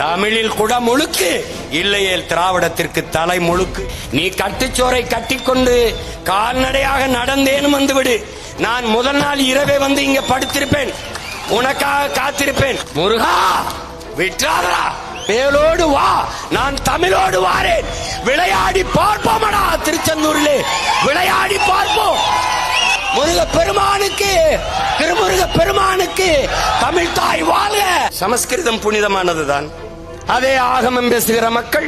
தமிழில் குட முழுக்கு இல்லையேல் திராவிடத்திற்கு தலை முழுக்கு. நீ கட்டுச்சோரை கட்டிக்கொண்டு கால்நடையாக நடந்தேனும் வந்துவிடு. நான் முதல் நாள் இரவே வந்து இங்க படுத்திருப்பேன். உனக்காக காத்திருப்பேன். முருகா விட்றாதரா மேலோடு வா. நான் தமிழோடு வாரேன். விளையாடி பார்ப்போமடா திருச்செந்தூரிலே. விளையாடி பார்ப்போம். முருக பெருமானுக்கு திருமுருக பெருமானுக்கு தமிழ் தாய் வாழ்க. சமஸ்கிருதம் புனிதமானதுதான். அதே ஆகமம் பேசுகிற மக்கள்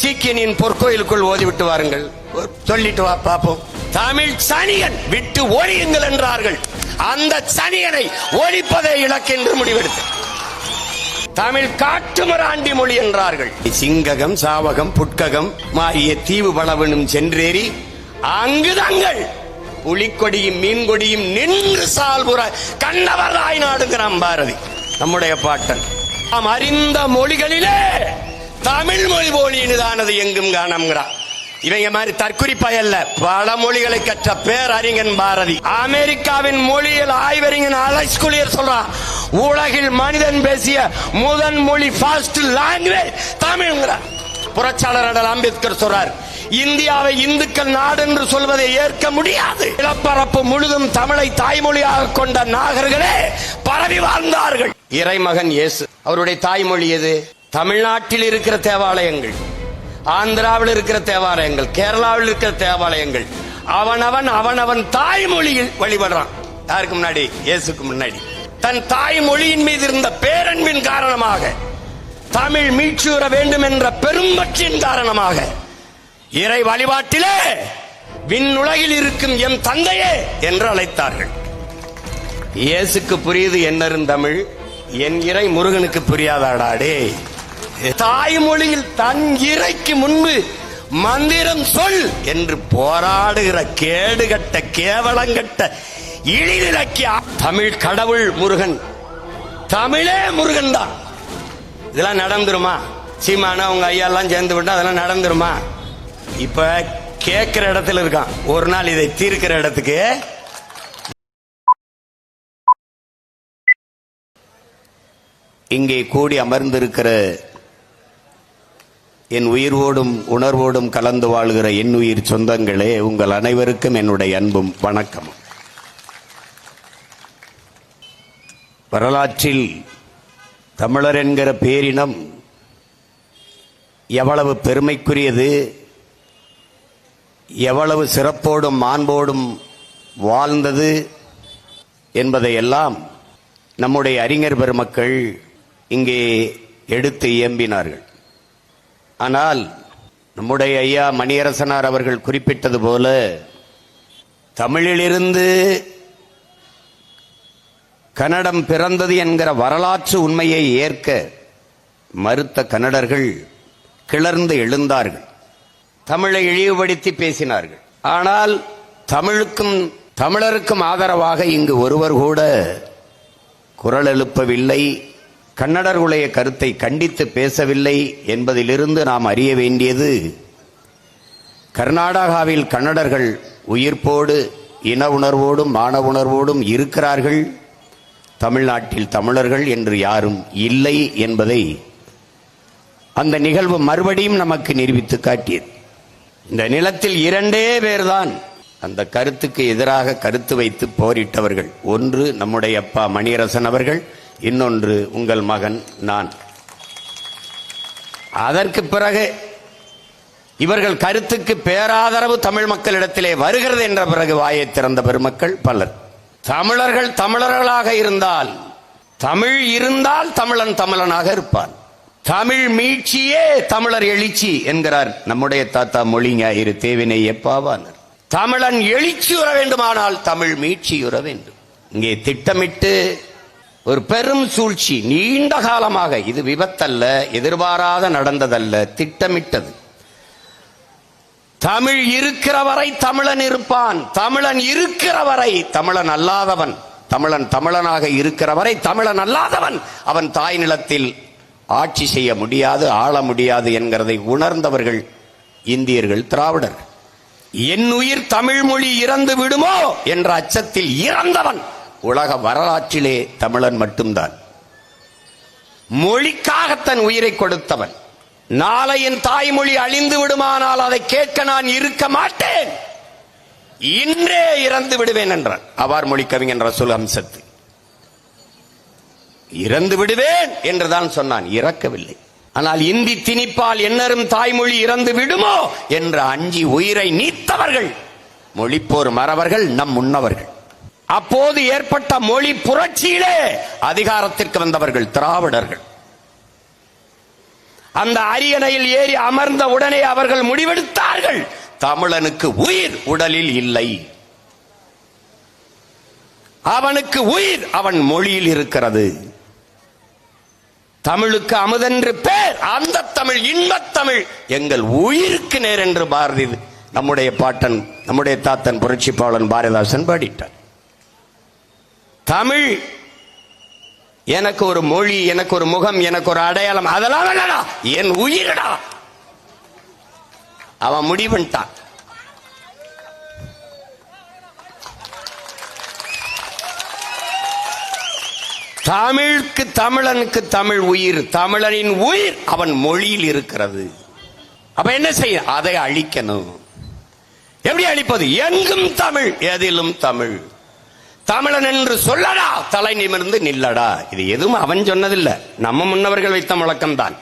சீக்கியனின் பொற்கோயிலுக்குள் ஓதிவிட்டு வாருங்கள். சொல்லிட்டு வா பாப்போம். தமிழ் சனியன் விட்டு ஒழியுங்கள் என்றார்கள். அந்த சனியனை ஒழிப்பதே இலக்கு என்று முடிவெடுத்து. தமிழ் காட்டுமராண்டி மொழி என்றார்கள். சிங்ககம் சாவகம் புட்ககம் மாறிய தீவு பலவனும் சென்றேறி அங்கு தங்கள் புலிக்கொடியும் மீன்கொடியும் நின்று சால்புற கண்ணவர் நாடுங்கிறான் பாரதி நம்முடைய பாட்டன். நாம் அறிந்த மொழிகளிலே தமிழ் மொழி போலியினுதானது எங்கும் காணம்ங்கிறான். இவங்க மாதிரி தற்குறிப்பாய் அல்ல. பல மொழிகளை கற்ற பேரறிஞன் பாரதி. அமெரிக்காவின் மொழியில் ஆய்வறிஞன் அலெக்ஸ் குளியர் சொல்றான் உலகில் மனிதன் பேசிய முதன் மொழி ஃபர்ஸ்ட் லாங்குவேஜ் தமிழ்ங்கிறார் புரட்சியாளர் அடல் அம்பேத்கர் சொல்றார் இந்தியாவை இந்துக்கள் நாடு என்று சொல்வதை ஏற்க முடியாது. நிலப்பரப்பு முழுதும் தமிழை தாய்மொழியாக கொண்ட நாகர்களே பரவி வாழ்ந்தார்கள். இறைமகன் இயேசு. அவருடைய தாய்மொழி எது? தமிழ்நாட்டில் இருக்கிற தேவாலயங்கள் ஆந்திராவில் இருக்கிற தேவாலயங்கள் கேரளாவில் இருக்கிற தேவாலயங்கள் அவனவன் அவனவன் தாய்மொழியில் வழிபடுறான். யாருக்கு முன்னாடி? இயேசுக்கு முன்னாடி. தன் தாய்மொழியின் மீது இருந்த பேரன்பின் காரணமாக தமிழ் மீட்சூற வேண்டும் என்ற பெரும்பற்றின் காரணமாக இறை வழிபாட்டிலே விண்ணுலகில் இருக்கும் எம் தந்தையே என்று அழைத்தார்கள். இயேசுக்கு புரியுது என்னரும் தமிழ்? என் இறை முருகனுக்கு புரியாதாடாடே தாய்மொழியில் தன் இறைக்கு முன்பு மந்திரம் சொல் என்று போராடுகிற கேடுகட்ட கேவலங்கட்ட இழிநிலக்கிய தமிழ் கடவுள் முருகன். தமிழே முருகன் தான் இதெல்லாம் நடந்துருமா? சீமானா உங்க ஐயா எல்லாம் சேர்ந்து விட்டா அதெல்லாம் நடந்துருமா? இப்ப கேட்கிற இடத்துல இருக்கான். ஒரு நாள் இதை தீர்க்கிற இடத்துக்கு இங்கே கூடி அமர்ந்திருக்கிற என் உயிர்வோடும் உணர்வோடும் கலந்து வாழ்கிற என் உயிர் சொந்தங்களே உங்கள் அனைவருக்கும் என்னுடைய அன்பும் வணக்கமும். வரலாற்றில் தமிழர் என்கிற பேரினம் எவ்வளவு பெருமைக்குரியது எவ்வளவு சிறப்போடும் மாண்போடும் வாழ்ந்தது என்பதையெல்லாம் நம்முடைய அறிஞர் பெருமக்கள் இங்கே எடுத்து இயம்பினார்கள் ஆனால் நம்முடைய ஐயா மணியரசனார் அவர்கள் குறிப்பிட்டது போல தமிழிலிருந்து கன்னடம் பிறந்தது என்கிற வரலாற்று உண்மையை ஏற்க மறுத்த கன்னடர்கள் கிளர்ந்து எழுந்தார்கள். தமிழை இழிவுபடுத்தி பேசினார்கள். ஆனால் தமிழுக்கும் தமிழருக்கும் ஆதரவாக இங்கு ஒருவர் கூட குரல் எழுப்பவில்லை. கன்னடர்களுடைய கருத்தை கண்டித்து பேசவில்லை என்பதிலிருந்து நாம் அறிய வேண்டியது கர்நாடகாவில் கன்னடர்கள் உயிர்ப்போடு இன உணர்வோடும் மான உணர்வோடும் இருக்கிறார்கள். தமிழ்நாட்டில் தமிழர்கள் என்று யாரும் இல்லை என்பதை அந்த நிகழ்வு மறுபடியும் நமக்கு நிரூபித்து காட்டியது. இந்த நிலத்தில் இரண்டே பேர்தான் அந்த கருத்துக்கு எதிராக கருத்து வைத்து போரிட்டவர்கள். ஒன்று நம்முடைய அப்பா மணியரசன் அவர்கள் இன்னொன்று உங்கள் மகன் நான். அதற்கு பிறகு இவர்கள் கருத்துக்கு பேராதரவு தமிழ் மக்களிடத்திலே வருகிறது என்ற பிறகு வாயை திறந்த பெருமக்கள் பலர். தமிழர்கள் தமிழர்களாக இருந்தால் தமிழ் இருந்தால் தமிழன் தமிழனாக இருப்பான். தமிழ் மீட்சியே தமிழர் எழுச்சி என்கிறார் நம்முடைய தாத்தா மொழி ஞாயிறு தேவினை எப்பாவானர். தமிழன் எழுச்சி உற வேண்டுமானால் தமிழ் மீட்சியுற வேண்டும். இங்கே திட்டமிட்டு ஒரு பெரும் சூழ்ச்சி நீண்ட காலமாக. இது விபத்தல்ல எதிர்பாராத நடந்ததல்ல திட்டமிட்டது. தமிழ் இருக்கிற வரை தமிழன் இருப்பான். தமிழன் இருக்கிற வரை தமிழன் அல்லாதவன். தமிழன் தமிழனாக இருக்கிற வரை தமிழன் அல்லாதவன். அவன் தாய் நிலத்தில் ஆட்சி செய்ய முடியாது ஆள முடியாது என்கிறதை உணர்ந்தவர்கள் இந்தியர்கள் திராவிடர். என் உயிர் தமிழ் மொழி இறந்து விடுமோ என்ற அச்சத்தில் இறந்தவன். உலக வரலாற்றிலே தமிழன் மட்டும்தான். மொழிக்காக தன் உயிரை கொடுத்தவன். நாளை என் தாய்மொழி அழிந்து விடுமானால் அதை கேட்க நான் இருக்க மாட்டேன். இன்றே இறந்து விடுவேன் என்றார் அவார் மொழி கவிஞன் ரசூல் அம்சத்து இறந்து விடுவேன் என்றுதான் சொன்னான். இறக்கவில்லை. ஆனால் இந்தி திணிப்பால் என்னரும் தாய்மொழி இறந்து விடுமோ என்று அஞ்சி உயிரை நீத்தவர்கள். மொழிப்போர் மறவர்கள் நம் முன்னவர்கள். அப்போது ஏற்பட்ட மொழி புரட்சியிலே அதிகாரத்திற்கு வந்தவர்கள் திராவிடர்கள். அந்த அரியணையில் ஏறி அமர்ந்த உடனே அவர்கள் முடிவெடுத்தார்கள். தமிழனுக்கு உயிர் உடலில் இல்லை. அவனுக்கு உயிர் அவன் மொழியில் இருக்கிறது. தமிழுக்கு அமுதென்று பேர் அந்த தமிழ் இன்பத் தமிழ். எங்கள் உயிருக்கு நேர் என்று பாரதி நம்முடைய பாட்டன் நம்முடைய தாத்தன் புரட்சிப்பாளன் பாரதிதாசன் பாடிட்டார். தமிழ். எனக்கு ஒரு மொழி எனக்கு ஒரு முகம் எனக்கு ஒரு அடையாளம் அதெல்லாம் வேணாடா. என் உயிரடா. அவன் முடிவுட்டான் தமிழுக்கு தமிழனுக்கு தமிழ் உயிர் தமிழனின் உயிர் அவன் மொழியில் இருக்கிறது. அப்ப என்ன செய்ய அதை அழிக்கணும். எப்படி அழிப்பது? எங்கும் தமிழ் எதிலும் தமிழ். தமிழன் என்று சொல்லடா. தலை நிமிர்ந்து நில்லடா. இது எதுவும் அவன் சொன்னதில்லை. நம்ம முன்னவர்கள் வைத்த முழக்கம்தான்.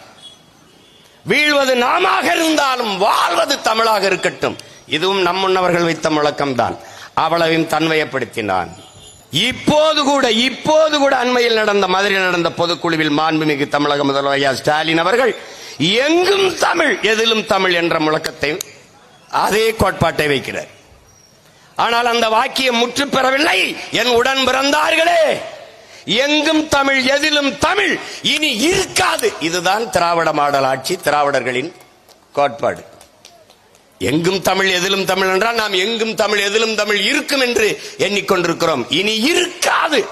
வீழ்வது நாமாக இருந்தாலும் வாழ்வது தமிழாக இருக்கட்டும். இதுவும் நம் முன்னவர்கள் வைத்த முழக்கம்தான். அவளவையும் தன்மையப்படுத்தினான். இப்போது கூட இப்போது கூட அண்மையில் நடந்த மதுரையில் நடந்த பொதுக்குழுவில் மாண்புமிகு தமிழக முதல்வர் ஐயா ஸ்டாலின் அவர்கள் எங்கும் தமிழ் எதிலும் தமிழ் என்ற முழக்கத்தை அதே கோட்பாட்டை வைக்கிறார். ஆனால் அந்த வாக்கியம் முற்று பெறவில்லை. என் உடன் பிறந்தார்களே. எங்கும் தமிழ் எதிலும் தமிழ். இனி இருக்காது. இதுதான் திராவிட மாடல் ஆட்சி திராவிடர்களின் கோட்பாடு. எங்கும் தமிழ் எதிலும் தமிழ் என்றால் நாம் எங்கும் தமிழ் எதிலும் தமிழ் இருக்கும் என்று எண்ணிக்கொண்டிருக்கிறோம். இனி இருக்காது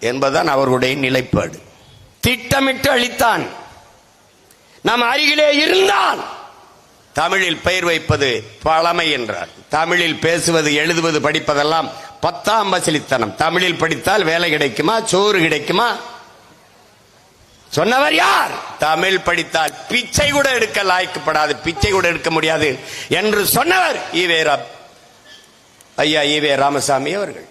என்பதுதான் அவர்களுடைய நிலைப்பாடு. திட்டமிட்டு அளித்தான். நாம் அருகிலே இருந்தால் தமிழில் பெயர் வைப்பது பழமை என்றார். தமிழில் பேசுவது எழுதுவது படிப்பதெல்லாம் பத்தாம் வசலித்தனம். தமிழில் படித்தால் வேலை கிடைக்குமா? சோறு கிடைக்குமா? சொன்னவர் யார்? தமிழ் படித்தால் பிச்சை கூட எடுக்க லாய்க்கப்படாது பிச்சை கூட எடுக்க முடியாது என்று சொன்னவர் ஈவே ஐயா ஈவே ராமசாமி அவர்கள்.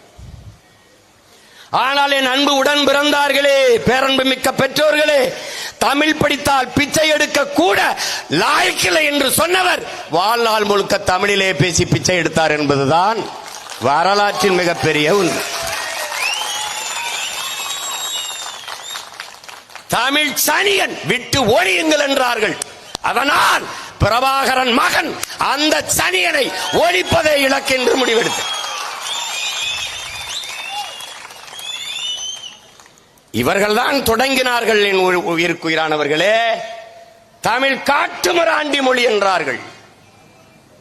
ஆனால் என் அன்பு உடன் பிறந்தார்களே பேரன்பு மிக்க பெற்றோர்களே தமிழ் படித்தால் பிச்சை எடுக்க கூட லாய்க்கில்லை என்று சொன்னவர். வாழ்நாள் முழுக்க தமிழிலே பேசி பிச்சை எடுத்தார் என்பதுதான் வரலாற்றின் மிகப்பெரிய உண்மை. தமிழ் சனியன் விட்டு ஓடியுங்கள் என்றார்கள். அதனால் பிரபாகரன் மகன் அந்த சனியனை ஒழிப்பதே இலக்கு என்று முடிவெடுத்தார். இவர்கள்தான் தொடங்கினார்கள் என் உயிர்- உயிருக்குயிரானவர்களே தமிழ் காட்டுமிராண்டி மொழி என்றார்கள்.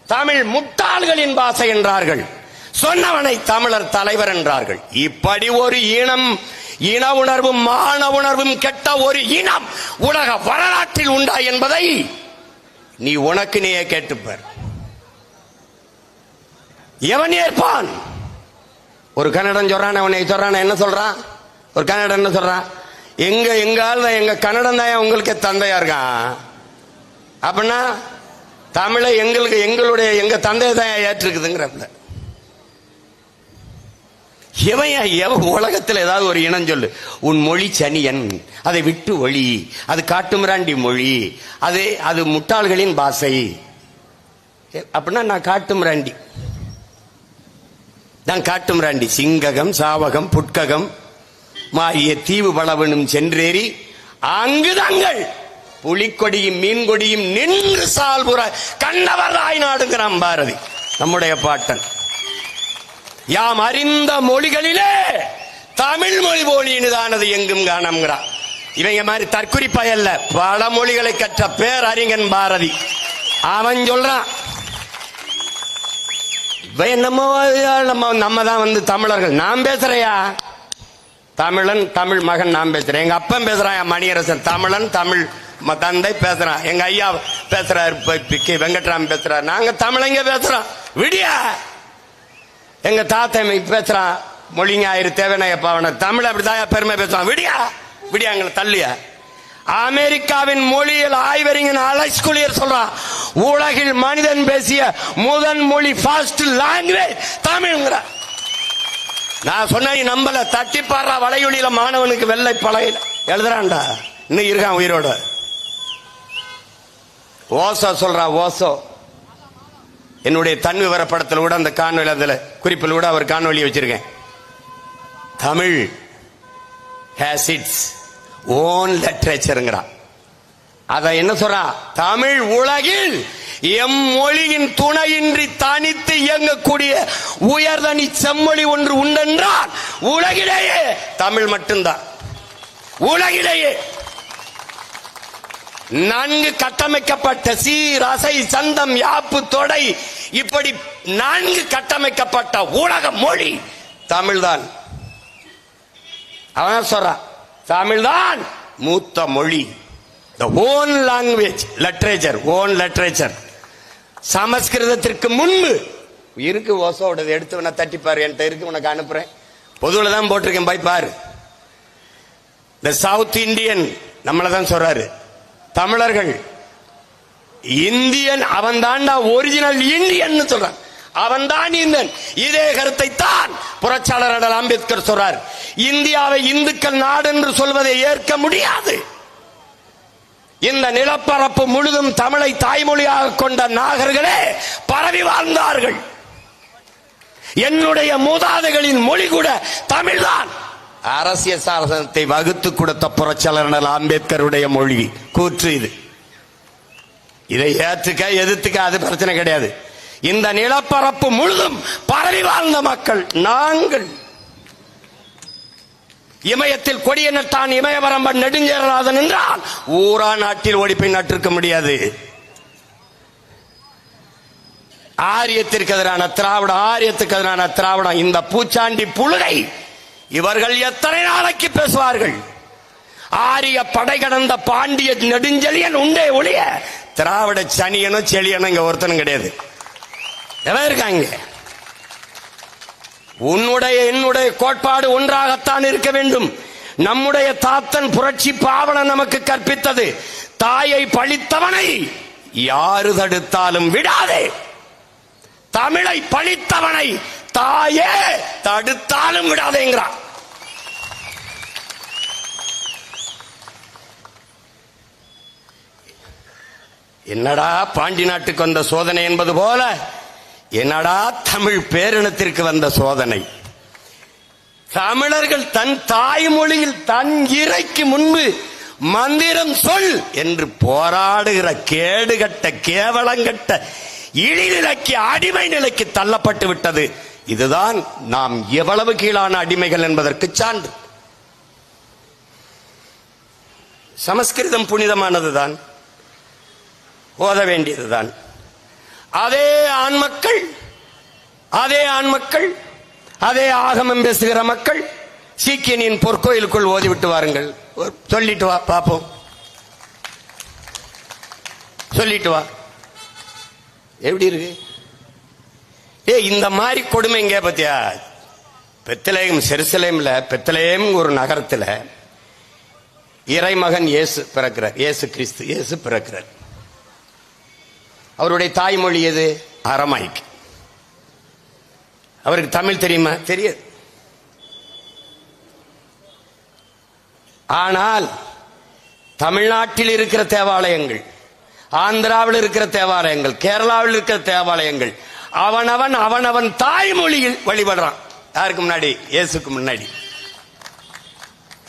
தமிழ் முட்டாள்களின் பாசை என்றார்கள். சொன்னவனை தமிழர் தலைவர் என்றார்கள். இப்படி ஒரு இனம் இன உணர்வும் மான உணர்வும் கெட்ட ஒரு இனம் உலக வரலாற்றில் உண்டா என்பதை நீ உனக்கு நீயே கேட்டுப்பார். எவன் ஏற்பான்? ஒரு கன்னடன் சொல்றான் அவனை சொல்றான் என்ன சொல்றான்? ஒரு கன்னடன் என்ன சொல்றான். எங்க எங்க ஆள் தான் எங்க கன்னடம் தான் உங்களுக்கு தந்தையா இருக்கான் அப்படின்னா தமிழை எங்களுக்கு எங்களுடைய எங்க தந்தையை தான் ஏற்றிருக்குதுங்கிறப்ப. எவன் எவன் உலகத்தில் ஏதாவது ஒரு இனம் சொல்லு. உன் மொழி சனியன் அதை விட்டு ஒளி அது காட்டுமிராண்டி மொழி அது அது முட்டாள்களின் பாசை. அப்படின்னா நான் காட்டுமிராண்டி. நான் காட்டுமிராண்டி. சிங்ககம் சாவகம் புட்ககம் மாறிய தீவு பலவனும் சென்றேறி அங்கு தங்கள் புலிக்கொடியும் மீன்கொடியும் நின்று சால்புற கண்டவர் தாய் நாடுங்கிறான் பாரதி நம்முடைய பாட்டன். யாம் அறிந்த மொழிகளிலே தமிழ் மொழி போலியினுதானது எங்கும் காணம்ங்கிறான். இவங்க மாதிரி தற்குறிப்பாய் அல்ல பல மொழிகளை கற்ற பேரறிஞன் பாரதி. அவன் சொல்றான் இவன் என்னமோ நம்ம நம்ம தான் வந்து தமிழர்கள். நான் பேசுறையா? தமிழன் தமிழ் மகன் நான் பேசுறேன். எங்க அப்பன் பேசுறான் என் மணியரசன். தமிழன் தமிழ் ம- தந்தை பேசுறான். எங்க ஐயா பேசுறாரு பி- கே. வெங்கட்ராமன் பேசுறாரு. நாங்க தமிழங்க பேசுறோம். விடியா! எங்க தாத்தா பேசுறான். மொழிங்க ஆயிரு தேவனைய தமிழ் அப்படிதான் பெருமை பேசுவான். விடியா! விடியா எங்களை தள்ளியா. அமெரிக்காவின் மொழியியல் ஆய்வறிஞன் அலெக்ஸ் குளியர் சொல்றான். உலகில் மனிதன் பேசிய முதன் மொழி ஃபாஸ்ட் லாங்குவேஜ் தமிழ்ங்கிறான் நான் சொன்ன நீ நம்பல. தட்டி பாடுறா மாணவனுக்கு வெள்ளை பழைய எழுதுறான்டா. இன்னும் இருக்கான் உயிரோட. ஓசோ சொல்றா ஓசோ. என்னுடைய தன் விவரப்படத்தில் கூட அந்த காணொலி அதில் குறிப்பில் கூட அவர் காணொலி வச்சிருக்கேன். தமிழ் ஹேஸ் இட்ஸ் ஓன் லிட்ரேச்சருங்கிறான் அதை என்ன சொல்றான் தமிழ் உலகில் எம் மொழியின் துணையின்றி தனித்து இயங்கக்கூடிய உயர்தனி செம்மொழி ஒன்று உண்டென்றால் உலகிலேயே தமிழ் மட்டும்தான். உலகிலேயே. நன்கு கட்டமைக்கப்பட்ட சீர் அசை சந்தம் யாப்பு தொடை இப்படி நன்கு கட்டமைக்கப்பட்ட உலக மொழி தமிழ்தான். அவன் சொல்றான்? தமிழ்தான் மூத்த மொழி. The own language literature own literature சமஸ்கிருதத்திற்கு முன்பு. இருக்கு ஓசோடது எடுத்து வேணா தட்டிப்பாரு என்கிட்ட இருக்கு உனக்கு அனுப்புறேன். பொதுவில் தான் போட்டிருக்கேன் போய் பாரு. இந்த சவுத் இந்தியன் நம்மளை தான் சொல்றாரு. தமிழர்கள் இந்தியன் அவன் தான்டா ஒரிஜினல் இந்தியன் சொல்றான். அவன் தான் இந்தியன். இதே கருத்தை தான் புரட்சியாளர் அம்பேத்கர் சொல்றார். இந்தியாவை இந்துக்கள் நாடு என்று சொல்வதை ஏற்க முடியாது. இந்த நிலப்பரப்பு முழுதும் தமிழை தாய்மொழியாக கொண்ட நாகர்களே பரவி வாழ்ந்தார்கள். என்னுடைய மூதாதைகளின் மொழி கூட தமிழ்தான். அரசியல் சாசனத்தை வகுத்து கொடுத்த புரட்சியாளர் அம்பேத்கருடைய மொழி கூற்று இது. இதை ஏற்றுக்க எதிர்த்துக்க அது பிரச்சனை கிடையாது. இந்த நிலப்பரப்பு முழுதும் பரவி வாழ்ந்த மக்கள் நாங்கள். இமயத்தில் கொடிய நட்டான் இமயவரம்பன் நெடுஞ்சேரநாதன் என்றால் ஊரா நாட்டில் ஒழிப்பை நட்டிருக்க முடியாது. ஆரியத்திற்கு எதிரான திராவிடம் ஆரியத்துக்கு எதிரான திராவிடம் இந்த பூச்சாண்டி புழுகை இவர்கள் எத்தனை நாளைக்கு பேசுவார்கள்? ஆரிய படை கடந்த பாண்டிய நெடுஞ்செழியன் உண்டே ஒளிய திராவிட சனியனும் செழியனும் இங்க ஒருத்தனும் கிடையாது. எவன் இருக்காங்க உன்னுடைய என்னுடைய கோட்பாடு ஒன்றாகத்தான் இருக்க வேண்டும். நம்முடைய தாத்தன் புரட்சி பாவலன் நமக்கு கற்பித்தது. தாயை பழித்தவனை யாரு தடுத்தாலும் விடாதே. தமிழை பழித்தவனை தாயே தடுத்தாலும் விடாதேங்கிறான். என்னடா பாண்டி நாட்டுக்கு வந்த சோதனை என்பது போல என்னடா தமிழ் பேரினத்திற்கு வந்த சோதனை? தமிழர்கள் தன் தாய்மொழியில் தன் இறைக்கு முன்பு மந்திரம் சொல் என்று போராடுகிற கேடுகட்ட கேவலங்கட்ட இழிநிலைக்கு அடிமை நிலைக்கு தள்ளப்பட்டு விட்டது. இதுதான் நாம் எவ்வளவு கீழான அடிமைகள் என்பதற்கு சான்று. சமஸ்கிருதம் புனிதமானதுதான். ஓத வேண்டியதுதான். அதே ஆண் மக்கள் அதே ஆண் மக்கள் அதே ஆகமம் பேசுகிற மக்கள் சீக்கியனின் பொற்கோயிலுக்குள் ஓதிவிட்டு வாருங்கள். சொல்லிட்டு வா பார்ப்போம் சொல்லிட்டு வா. எப்படி இருக்கு? ஏ இந்த மாதிரி கொடுமை எங்க பத்தியா? பெத்தலேயம் செருசலேம்ல பெத்தலேயம் ஒரு நகரத்தில் இறைமகன் இயேசு பிறக்கிறார். இயேசு கிறிஸ்து இயேசு பிறக்கிறார். அவருடைய தாய்மொழி எது? அரமாய்க்கு அவருக்கு தமிழ் தெரியுமா? தெரியாது. ஆனால் தமிழ்நாட்டில் இருக்கிற தேவாலயங்கள் ஆந்திராவில் இருக்கிற தேவாலயங்கள் கேரளாவில் இருக்கிற தேவாலயங்கள் அவனவன் அவனவன் தாய்மொழியில் வழிபடுறான். யாருக்கு முன்னாடி? இயேசுக்கு முன்னாடி.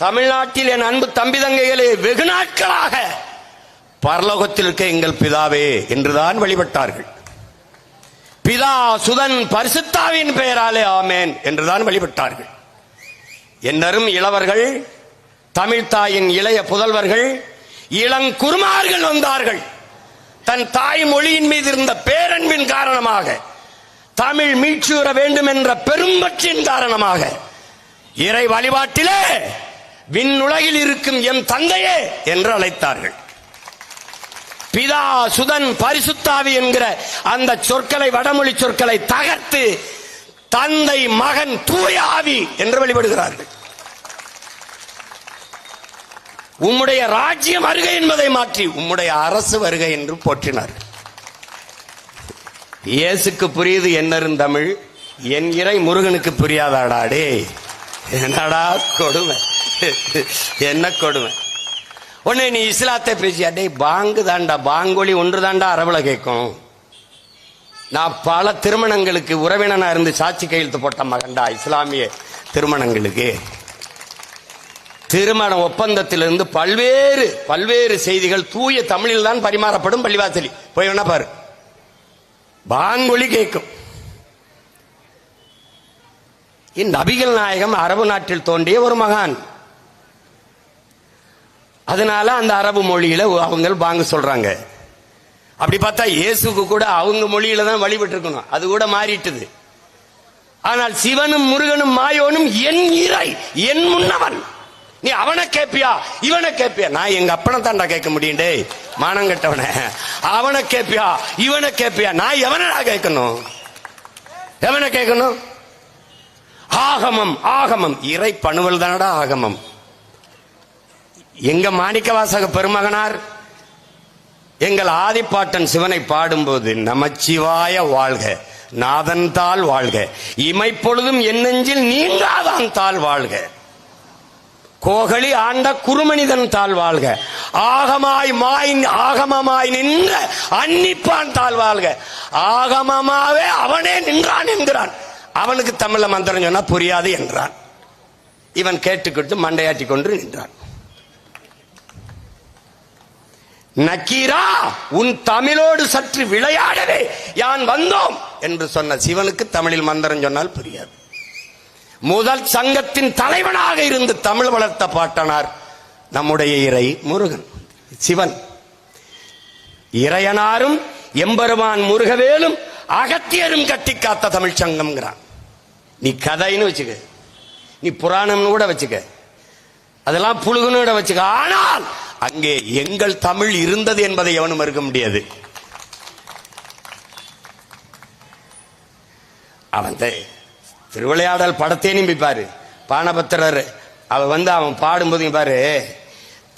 தமிழ்நாட்டில் என் அன்பு தம்பி தங்கைகளே வெகு நாட்களாக பரலோகத்தில் இருக்க எங்கள் பிதாவே என்றுதான் வழிபட்டார்கள். பிதா சுதன் பரிசுத்தாவின் பெயராலே ஆமேன் என்றுதான் வழிபட்டார்கள். என்னரும் இளவர்கள் தமிழ்தாயின் இளைய புதல்வர்கள் இளங்குருமார்கள் வந்தார்கள். தன் தாய் மொழியின் மீது இருந்த பேரன்பின் காரணமாக தமிழ் மீட்சியுற வேண்டும் என்ற பெரும்பற்றின் காரணமாக இறை வழிபாட்டிலே விண்ணுலகில் இருக்கும் எம் தந்தையே என்று அழைத்தார்கள். பிதா சுதன் பரிசுத்தாவி என்கிற அந்த சொற்களை வடமொழி சொற்களை தகர்த்து தந்தை மகன் தூய ஆவி என்று வழிபடுகிறார்கள். உம்முடைய ராஜ்யம் வருகை என்பதை மாற்றி உம்முடைய அரசு வருகை என்று போற்றினார். இயேசுக்கு புரியுது என்னரும் தமிழ்? என் இறை முருகனுக்கு புரியாதாடா டே என்னடா கொடுமை? என்ன கொடுமை? உடனே நீ இஸ்லாத்தை பேசியா? டேய் பாங்கு தாண்டா பாங்கொலி ஒன்று தாண்டா அரபில் கேட்கும் நான் பல திருமணங்களுக்கு உறவினனாக இருந்து சாட்சி கையெழுத்து போட்ட மகன்டா இஸ்லாமிய திருமணங்களுக்கு. திருமண ஒப்பந்தத்திலிருந்து பல்வேறு பல்வேறு செய்திகள் தூய தமிழில் தான் பரிமாறப்படும் பள்ளிவாசலி. போய் வேணா பாரு. பாங்கொலி கேட்கும் நபிகள் நாயகம் அரபு நாட்டில் தோன்றிய ஒரு மகான். அதனால அந்த அரபு மொழியில அவங்க பாங்கு சொல்றாங்க. அப்படி பார்த்தா இயேசுக்கு கூட அவங்க மொழியில தான் வழிபட்டு இருக்கணும் அது கூட மாறிட்டுது. ஆனால் சிவனும் முருகனும் மாயோனும் என் இறை என் முன்னவன். நீ அவனை கேப்பியா இவனை கேப்பியா? நான் எங்க அப்பனை தாண்டா கேட்க முடியும் டேய். மானம் கெட்டவன. அவனை கேப்பியா இவனை கேப்பியா? நான் எவனடா கேட்கணும்? எவனை கேட்கணும்? ஆகமம் ஆகமம். இறை பணுவல் தானடா ஆகமம். எங்க மாணிக்கவாசக பெருமகனார் எங்கள் ஆதிப்பாட்டன் சிவனை பாடும்போது நமச்சிவாய வாழ்க நாதன் தாள் வாழ்க. இமைப்பொழுதும் என் நெஞ்சில் நீங்காதான் தாள் வாழ்க. கோகலி ஆண்ட குருமனிதன் தாழ் வாழ்க. ஆகமாய் மாய் ஆகமமாய் நின்ற அன்னிப்பான் தாழ் வாழ்க. ஆகமமாவே அவனே நின்றான் என்கிறான். அவனுக்கு தமிழ்ல மந்திரம் சொன்னா புரியாது என்றான். இவன் கேட்டுக்கிட்டு மண்டையாட்டி கொண்டு நின்றான். நக்கீரா உன் தமிழோடு சற்று விளையாடவே. யான் வந்தோம்? என்று சொன்ன சிவனுக்கு தமிழில் மந்திரம் சொன்னால் புரியாது. முதல் சங்கத்தின் தலைவனாக இருந்து தமிழ் வளர்த்த பாட்டனார் நம்முடைய இறை முருகன் சிவன். இறையனாரும் எம்பெருமான் முருகவேலும் அகத்தியரும் கட்டி காத்த தமிழ் சங்கம்ங்கிறான். நீ கதைன்னு வச்சுக்க. நீ புராணம்னு கூட வச்சுக்க. அதெல்லாம் புழுகுன்னு கூட வச்சுக்க. ஆனால் அங்கே எங்கள் தமிழ் இருந்தது என்பதை எவனும் மறுக்க முடியாது. அவன் திருவிளையாடல் படத்தே நிம்பி பாரு. பானபத்திரர் அவ வந்து அவன் பாடும்போது பாரு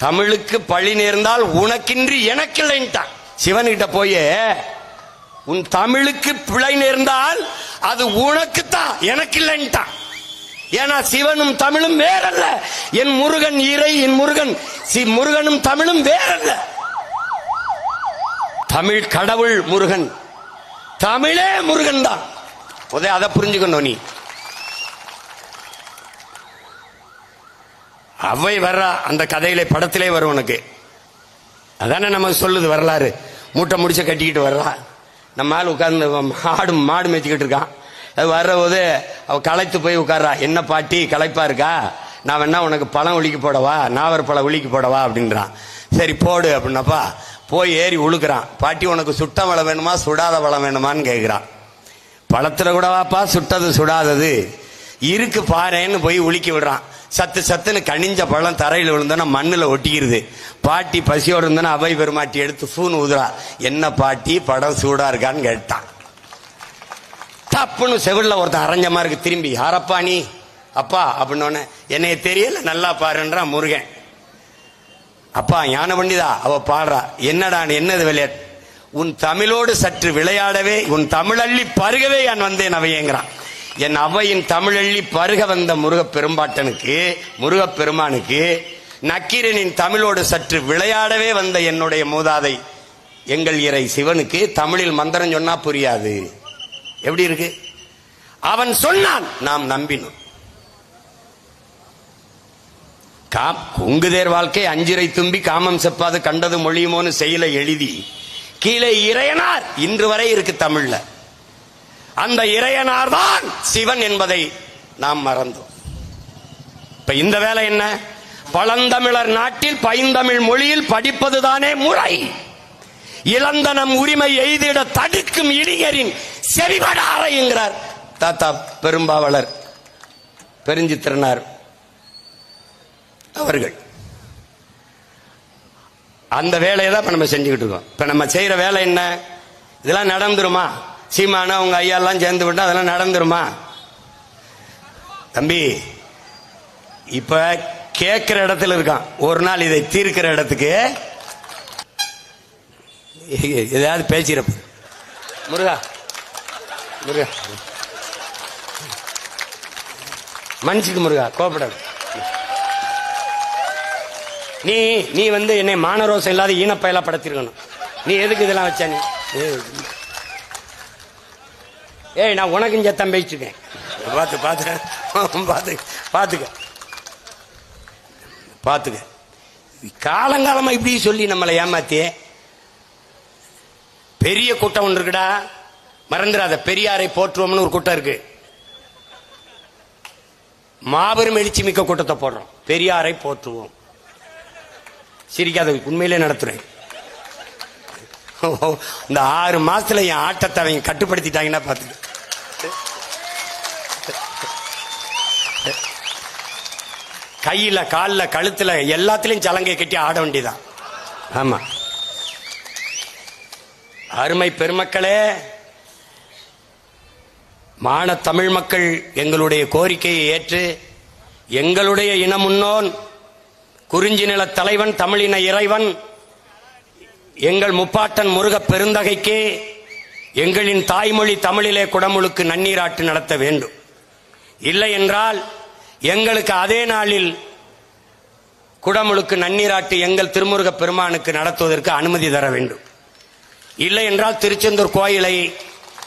தமிழுக்கு பழி நேர்ந்தால் உனக்கின்றி எனக்கில்லைன்ட்டான். சிவன்கிட்ட போய் உன் தமிழுக்கு பிழை நேர்ந்தால் அது உனக்குத்தான் எனக்கு இல்லைன்ட்டான் ஏன்னா சிவனும் தமிழும் வேறல்ல. என் முருகன் இறை என் முருகன் சி முருகனும் தமிழும் வேறல்ல. தமிழ் கடவுள் முருகன். தமிழே முருகன் தான். உதய அதை புரிஞ்சுக்கணும் நீ. அவை வர்றா அந்த கதையில படத்திலே வரும் உனக்கு. அதானே நமக்கு சொல்லுது வரலாறு. மூட்டை முடிச்ச கட்டிக்கிட்டு வர்றா. நம்ம மேலே உட்கார்ந்து மாடு மாடு மேய்ச்சிக்கிட்டு இருக்கான். அது வர்ற போது அவ களைத்து போய் உட்கார்றா. என்ன பாட்டி களைப்பா இருக்கா? நான் வேணா உனக்கு பழம் ஒழிக்க போடவா? நாவர் பழம் ஒழிக்க போடவா? அப்படின்றான். சரி போடு அப்படின்னப்பா. போய் ஏறி உழுக்கிறான். பாட்டி உனக்கு சுட்ட வளம் வேணுமா? சுடாத வளம் வேணுமான்னு கேட்குறான் பழத்தில் கூடவாப்பா சுட்டது சுடாதது. இருக்கு பாறேன்னு போய் உலுக்கி விடுறான். சத்து சத்துன்னு கனிஞ்ச பழம் தரையில் விழுந்தோன்னா மண்ணில் ஒட்டிக்கிறது பாட்டி பசியோடு இருந்தோன்னா அவை பெருமாட்டி எடுத்து ஃபூன் ஊதுறா. என்ன பாட்டி படம் சூடா இருக்கான்னு கேட்டான். தப்புன்னு செவிலில் ஒருத்தன் அரைஞ்ச மாதிரி இருக்கு திரும்பி யாரப்பா நீ? அப்பா அப்படின்னு என்னைய தெரியல நல்லா பாருன்றான் முருகன். அப்பா ஞான பண்டிதா அவ பாடுறா. என்னடா என்னது விளையாட்டு? உன் தமிழோடு சற்று விளையாடவே உன் தமிழள்ளி பருகவே நான் வந்தேன் அவையேங்கிறான் என் அவையின் தமிழள்ளி பருக வந்த முருகப் பெரும்பாட்டனுக்கு முருக பெருமானுக்கு நக்கீரனின் தமிழோடு சற்று விளையாடவே வந்த என்னுடைய மூதாதை எங்கள் இறை சிவனுக்கு தமிழில் மந்திரம் சொன்னா புரியாது. எப்படி இருக்கு? அவன் சொன்னான் நாம் நம்பினோம். குங்குதேர் வாழ்க்கை அஞ்சிரை தும்பி காமம் செப்பாது கண்டது மொழியுமோன்னு செயல எழுதி கீழே இறையனார் இன்று வரை இருக்கு தமிழ்ல. அந்த இறையனார் தான் சிவன் என்பதை நாம் மறந்தோம். இப்ப இந்த வேலை என்ன? பழந்தமிழர் நாட்டில் பைந்தமிழ் மொழியில் படிப்பதுதானே முறை. இளந்தனம் உரிமை எய்திட தடுக்கும் இளைஞரின் செவிபட தாத்தா பெரும்பாவலர் பெருஞ்சித்திரனார் அவர்கள். அந்த வேலையை தான் இப்போ நம்ம செஞ்சுக்கிட்டு இருக்கோம். இப்போ நம்ம செய்கிற வேலை என்ன? இதெல்லாம் நடந்துருமா? சீமானா அவங்க ஐயாலாம் சேர்ந்து விட்டா அதெல்லாம் நடந்துருமா? தம்பி இப்போ கேட்குற இடத்துல இருக்கான். ஒரு நாள் இதை தீர்க்கிற இடத்துக்கு ஏதாவது பேசிறப்ப முருகா முருகா. மன்னிச்சுக்கு முருகா கோபப்படாது. நீ நீ வந்து என்னை மானரோசம் இல்லாத ஈனப்பயலா படுத்திருக்கணும். நீ எதுக்கு இதெல்லாம் வச்ச நீ? ஏய், ஏய் நான் உனக்கும் சத்தம் பேசிட்டுருக்கேன். பார்த்து பார்த்து பார்த்து பார்த்துக்க. பார்த்துக்க. காலங்காலமாக இப்படி சொல்லி நம்மளை ஏமாத்தி பெரிய கூட்டம் ஒன்று இருக்குடா. மறந்துடாத பெரியாரை போற்றுவோம்னு ஒரு கூட்டம் இருக்கு. மாபெரும் எழுச்சி மிக்க கூட்டத்தை போடுறோம். பெரியாரை போற்றுவோம். சிரிக்காத உண்மையிலே நடத்துறேன். இந்த ஆறு மாசத்துல என் ஆட்டத்தை அவங்க கட்டுப்படுத்திட்டாங்கன்னா பார்த்து கையில காலில் கழுத்துல எல்லாத்துலயும் சலங்கை கட்டி ஆட வேண்டியதான் ஆமா. அருமை பெருமக்களே மான தமிழ் மக்கள் எங்களுடைய கோரிக்கையை ஏற்று எங்களுடைய இன முன்னோன் குறிஞ்சி நில தலைவன் தமிழின இறைவன் எங்கள் முப்பாட்டன் முருகப் பெருந்தகைக்கு எங்களின் தாய்மொழி தமிழிலே குடமுழுக்கு நன்னீராட்டு நடத்த வேண்டும். இல்லை என்றால் எங்களுக்கு அதே நாளில் குடமுழுக்கு நன்னீராட்டு எங்கள் திருமுருக பெருமானுக்கு நடத்துவதற்கு அனுமதி தர வேண்டும். இல்லை என்றால் திருச்செந்தூர் கோயிலை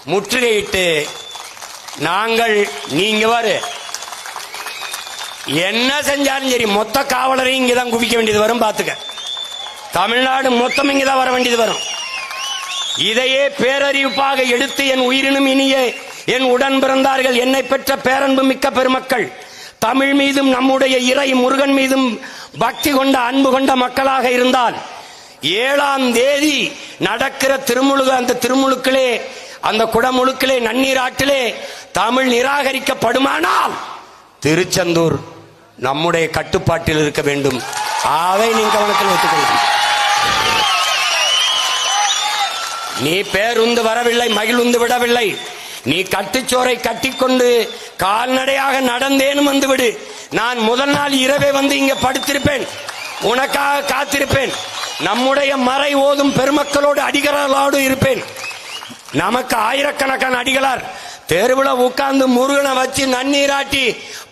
முற்றுகையிட்டு நாங்கள் நீங்க வரு. என்ன செஞ்சாலும் சரி மொத்த காவலரையும் இங்கதான் குவிக்க வேண்டியது வரும் பாத்துக்க. தமிழ்நாடு மொத்தம் இங்கதான் வர வேண்டியது வரும். இதையே பேரறிவிப்பாக எடுத்து என் உயிரினும் இனிய என் உடன் பிறந்தார்கள் என்னை பெற்ற பேரன்பு மிக்க பெருமக்கள் தமிழ் மீதும் நம்முடைய இறை முருகன் மீதும் பக்தி கொண்ட அன்பு கொண்ட மக்களாக இருந்தால் ஏழாம் தேதி நடக்கிற திருமுழுக அந்த திருமுழுக்களே அந்த குடமுழுக்களே நன்னீராட்டிலே தமிழ் நிராகரிக்கப்படுமானால் திருச்செந்தூர் நம்முடைய கட்டுப்பாட்டில் இருக்க வேண்டும். அதை நீ கவனத்தில் வைத்துக் நீ பேருந்து வரவில்லை மகிழ்ந்து விடவில்லை. நீ கட்டுச்சோரை கட்டிக்கொண்டு கால்நடையாக நடந்தேனும் வந்து விடு நான் முதல் நாள் இரவே வந்து இங்க படுத்திருப்பேன். உனக்காக காத்திருப்பேன். நம்முடைய மறை ஓதும் பெருமக்களோடு அடிகளாரோடு இருப்பேன். நமக்கு ஆயிரக்கணக்கான அடிகளார் தெருவில் உட்கார்ந்து முருகனை வச்சு நன்னீராட்டி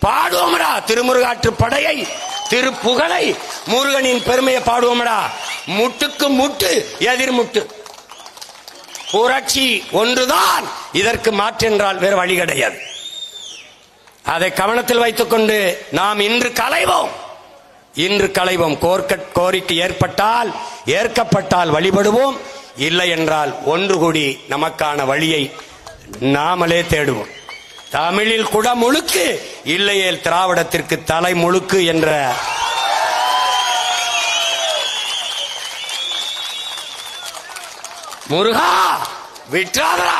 பாடுவோம்டா. திருமுருகாற்று படையை திருப்புகழை முருகனின் பெருமையை பாடுவோம்டா. முட்டுக்கு முட்டு எதிர்முட்டு புரட்சி ஒன்றுதான். இதற்கு மாற்றென்றால் வேறு வழி கிடையாது. அதை கவனத்தில் வைத்துக்கொண்டு நாம் இன்று கலைவோம் இன்று களைவோம். கோர்க்க கோரிக்கை ஏற்பட்டால் ஏற்கப்பட்டால் வழிபடுவோம். இல்லை என்றால் ஒன்று கூடி நமக்கான வழியை நாமளே தேடுவோம். தமிழில் குட முழுக்கு இல்லையேல் திராவிடத்திற்கு தலை முழுக்கு என்ற முருகா விற்றாதரா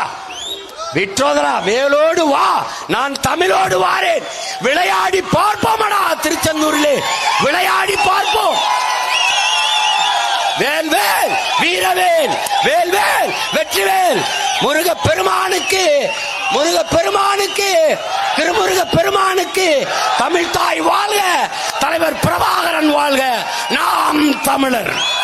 விற்றோதரா வேலோடு வா நான் தமிழோடு வாரேன். விளையாடி பார்ப்போமடா திருச்செந்தூரிலே. விளையாடி பார்ப்போம். வேல்வேல் வீரவேல் வேல்வேல் வெற்றிவேல். முருக பெருமானுக்கு முருக பெருமானுக்கு திருமுருக பெருமானுக்கு தமிழ் தாய் வாழ்க தலைவர் பிரபாகரன் வாழ்க. நாம் தமிழர்.